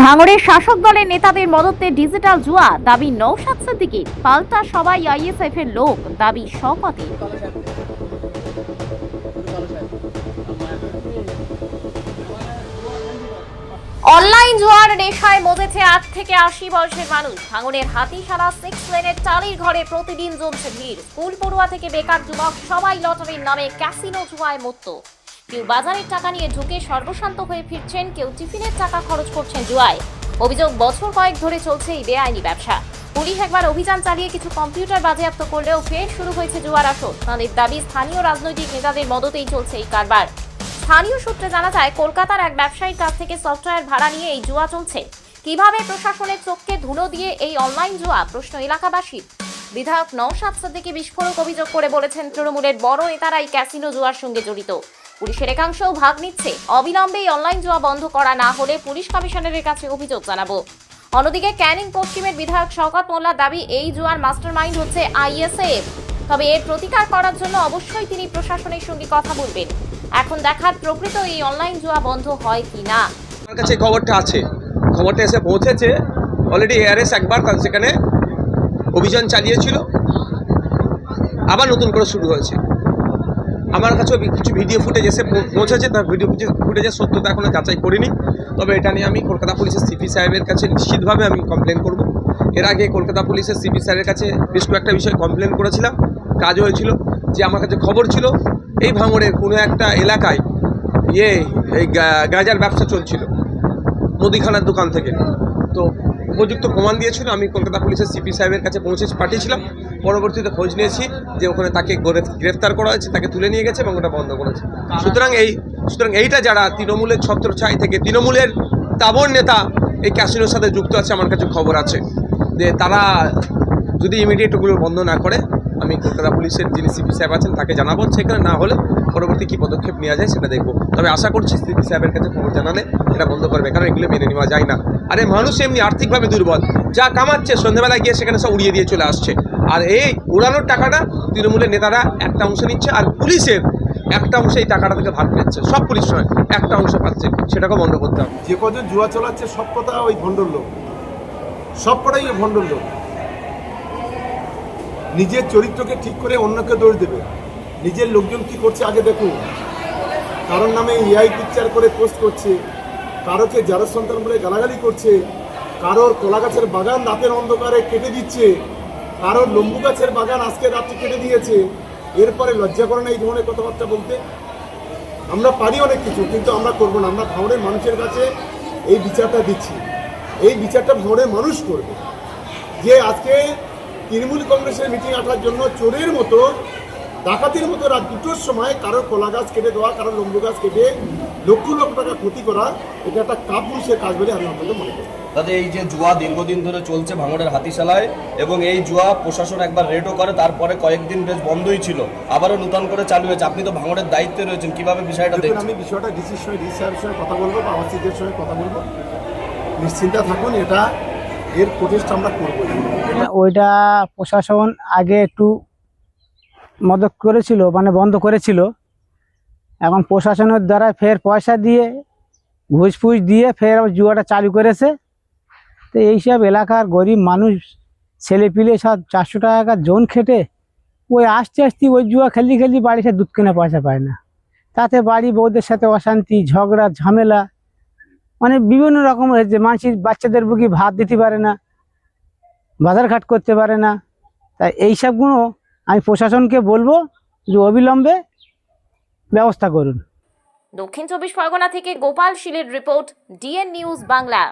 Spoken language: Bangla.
ভাঙড়ের শাসক দলের নেতাদের মদতে ডিজিটাল জুয়া, দাবি নৌসাদ সিদ্দিকির পাল্টা সবাই আইএসএফ এর লোক, দাবি শপথে। অনলাইন জুয়ার নেশায় মজেছে আট থেকে আশি বয়সের মানুষ। ভাঙনের হাতিশালা সিক্স লেনের টালির ঘরে প্রতিদিন জমছে ভিড়। স্কুল পড়ুয়া থেকে বেকার যুবক সবাই লটারির নামে ক্যাসিনো জুয়ায় মত্ত কেউ বাজারের টাকা নিয়ে ঢুকে সর্বশান্ত হয়ে ফিরছেন, কেউ টিফিনের টাকা খরচ করছেন জুয়ায়। অভিযোগ, বছর কয়েক ধরে চলছে এই বেআইনি ব্যবসা। পুলিশ একবার অভিযান চালিয়ে কিছু কম্পিউটার বাজেয়াপ্ত করলেও ফের শুরু হয়েছে জুয়ার আসর। তাঁদের দাবি, স্থানীয় রাজনৈতিক নেতাদের মদতেই চলছে এই কারবার। স্থানীয় সূত্রে জানা যায়, কলকাতার এক ব্যবসায়ীর কাছ থেকে সফটওয়্যার ভাড়া নিয়ে এই জুয়া চলছে। কীভাবে প্রশাসনের চোখকে ধুলো দিয়ে এই অনলাইন জুয়া, প্রশ্ন এলাকাবাসীর বিধায়ক নওশাদ সিদ্দিকী বিস্ফোরক অভিযোগ করে বলেছেন, তৃণমূলের বড় নেতারাই ক্যাসিনো জুয়ার সঙ্গে জড়িত। পুলিশের একাংশও ভাগ নিচ্ছে। অবিলম্বে এই অনলাইন জুয়া বন্ধ করা না হলে পুলিশ কমিশনারের কাছে অভিযোগ জানাব। অন্যদিকে ক্যানিং পশ্চিমের বিধায়ক শওকত মোল্লার দাবি, এই জুয়ার মাস্টার মাইন্ড হচ্ছে আইএসএফ তবে এর প্রতিকার করার জন্য অবশ্যই তিনি প্রশাসনের সঙ্গে কথা বলবেন। এখন দেখার প্রকৃত এই অনলাইন জুয়া বন্ধ হয় কি না। আমার কাছে খবরটা আছে। খবরটা এসে পৌঁছেছে। অলরেডি এআরএস একবার সেখানে অভিযান চালিয়েছিল। আবার নতুন করে শুরু হয়েছে। আমার কাছেও কিছু ভিডিও ফুটেজ এসে পৌঁছেছে তার ভিডিও ফুটেজের সত্যতা এখনও যাচাই করিনি। তবে এটা নিয়ে আমি কলকাতা পুলিশের সিপি সাহেবের কাছে নিশ্চিতভাবে আমি কমপ্লেন করব। এর আগে কলকাতা পুলিশের সিপি সাহেবের কাছে বেশ কয়েকটা বিষয়ে কমপ্লেন করেছিলাম। কাজ হয়েছিল যে আমার কাছে খবর ছিল, এই ভাঙড়ের কোনো একটা এলাকায় ইয়ে এই গাঁজার ব্যবসা চলছিল, মুদিখানার দোকান থেকে। তো উপযুক্ত প্রমাণ দিয়েছিল। আমি কলকাতা পুলিশের সিপি সাহেবের কাছে পৌঁছে পাঠিয়েছিলাম। পরবর্তীতে খোঁজ নিয়েছি যে ওখানে তাকে গ্রেফ- গ্রেফতার করা হয়েছে, তাকে তুলে নিয়ে গেছে এবং ওটা বন্ধ করেছে। সুতরাং এই, সুতরাং এইটা যারা তৃণমূলের ছত্রছাই থেকে তৃণমূলের তাবর নেতা এই ক্যাসিনোর সাথে যুক্ত আছে, আমার কাছে খবর আছে। যে তারা যদি ইমিডিয়েট ওগুলো বন্ধ না করে আমি কলকাতা পুলিশের যিনি সিপি সাহেব আছেন, তাকে জানাব সেখানে না হলে পরবর্তী কী পদক্ষেপ নেওয়া যায় সেটা দেখব। তবে আশা করছি সিপি সাহেবের কাছে খবর জানালে এটা বন্ধ করবে, কারণ এগুলো মেনে নেওয়া যায় না। আরে মানুষ এমনি আর্থিকভাবে দুর্বল, যা কামাচ্ছে সন্ধ্যেবেলা গিয়ে সেখানে সব উড়িয়ে দিয়ে চলে আসছে। আর এই উড়ানোর টাকাটা তৃণমূলের নেতারা একটা অংশ নিচ্ছে আর পুলিশের একটা অংশ এই টাকাটা থেকে ভাগ নিচ্ছে সব পুলিশ নয়, একটা অংশ পাচ্ছে সেটাকে বন্ধ করতে হবে। যে কজন জুয়া চলাচ্ছে সব কথা ওই ভণ্ডর লোক। সব কটাই ওই ভণ্ডর লোক। নিজের চরিত্রকে ঠিক করে অন্যকে দোষ দেবে। নিজের লোকজন কি করছে আগে দেখুন। কারোর নামে এআই পিকচার করে পোস্ট করছে, কারোকে যারা সন্তান বলে গালাগালি করছে, কারোর কলা গাছের বাগান রাতের অন্ধকারে কেটে দিচ্ছে, কারোর লম্বু গাছের বাগান আজকে রাত্রে কেটে দিয়েছে। এরপরে লজ্জা করে না এই ধরনের কথাবার্তা বলতে? আমরা পারি অনেক কিছু, কিন্তু আমরা করব না। আমরা ভাঙড়ের মানুষের কাছে এই বিচারটা দিচ্ছি। এই বিচারটা ভাঙড়ের মানুষ করবে। যে আজকে তৃণমূল কংগ্রেসের মিটিং আসার জন্য চোরের মতো ডাকাতির মতো রাত দুটোর সময় কারও কলা গাছ কেটে দেওয়া কারও লম্বু গাছ কেটে লক্ষ লক্ষ টাকা ক্ষতি করা এটা একটা কাপুরুষের কাজ বলে আমি আপনাদের মনে করি। তাতে এই যে জুয়া দীর্ঘদিন ধরে চলছে ভাঙড়ের হাতিশালায় এবং এই জুয়া প্রশাসন একবার রেডও করে তারপরে কয়েকদিন বেশ বন্ধই ছিল আবারও নূতন করে চালু হয়েছে। আপনি তো ভাঙড়ের দায়িত্বে রয়েছেন কীভাবে বিষয়টা দেখুন দেখছেন? আমি বিষয়টা ডিসির সঙ্গে ডিসি সঙ্গে কথা বলব বা আবাসিকদের সঙ্গে কথা বলব। নিশ্চিন্তা থাকুন এটা এর প্রচেষ্টা আমরা করব। ওইটা প্রশাসন আগে একটু মদত করেছিল মানে বন্ধ করেছিল। এখন প্রশাসনের দ্বারা ফের পয়সা দিয়ে ঘুষ ফুস দিয়ে ফের জুয়াটা চালু করেছে। তো এইসব এলাকার গরিব মানুষ, ছেলেপিলে সব চারশো টাকা জোন খেটে, ওই আস্তে আস্তে ওই জুয়া খেলি খেলি বাড়িতে দুধ কেনা পয়সা পায় না। তাতে বাড়ি বউদের সাথে অশান্তি, ঝগড়া, ঝামেলা মানে বিভিন্ন রকম হয়েছে মানুষের বাচ্চাদের বুকি ভাত দিতে পারে না বাজারঘাট করতে পারে না। তাই এইসবগুলো আমি প্রশাসনকে বলব যে অবিলম্বে ব্যবস্থা করুন। দক্ষিণ চব্বিশ পরগনা থেকে গোপাল শিলের রিপোর্ট ডিএন নিউজ বাংলা।